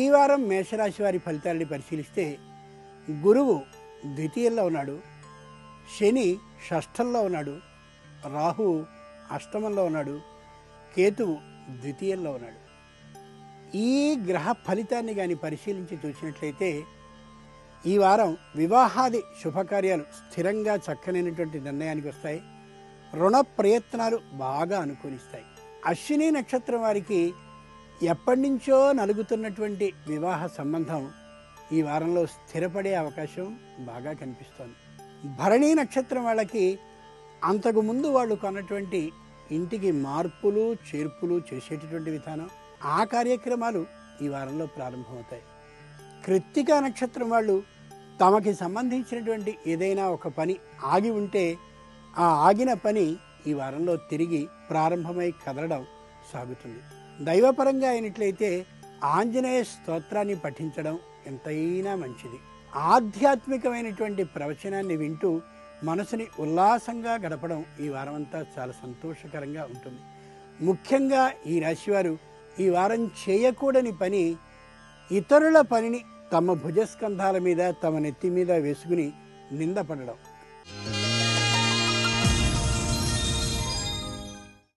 ఈ వారం మేషరాశి వారి ఫలితాలని పరిశీలిస్తే గురువు ద్వితీయంలో ఉన్నాడు శని షష్ఠంలో ఉన్నాడు రాహు అష్టమంలో ఉన్నాడు కేతువు ద్వితీయంలో ఉన్నాడు. ఈ గ్రహ ఫలితాన్ని కానీ పరిశీలించి చూసినట్లయితే ఈ వారం వివాహాది శుభకార్యాలు స్థిరంగా చక్కనైనటువంటి నిర్ణయానికి వస్తాయి. రుణ ప్రయత్నాలు బాగా అనుకూలిస్తాయి. అశ్విని నక్షత్రం వారికి ఎప్పటి నుంచో నలుగుతున్నటువంటి వివాహ సంబంధం ఈ వారంలో స్థిరపడే అవకాశం బాగా కనిపిస్తోంది. భరణీ నక్షత్రం వాళ్ళకి అంతకు ముందు వాళ్ళు కొన్నటువంటి ఇంటికి మార్పులు చేర్పులు చేసేటటువంటి విధానం ఆ కార్యక్రమాలు ఈ వారంలో ప్రారంభమవుతాయి. కృత్తికా నక్షత్రం వాళ్ళు తమకి సంబంధించినటువంటి ఏదైనా ఒక పని ఆగి ఉంటే ఆ ఆగిన పని ఈ వారంలో తిరిగి ప్రారంభమై కదలడం సాగుతుంది. దైవపరంగా అయినట్లయితే ఆంజనేయ స్తోత్రాన్ని పఠించడం ఎంతైనా మంచిది. ఆధ్యాత్మికమైనటువంటి ప్రవచనాన్ని వింటూ మనసుని ఉల్లాసంగా గడపడం ఈ వారమంతా చాలా సంతోషకరంగా ఉంటుంది. ముఖ్యంగా ఈ రాశివారు ఈ వారం చేయకూడని పని ఇతరుల పనిని తమ భుజస్కంధాల మీద తమ నెత్తి మీద వేసుకుని నిందపడడం.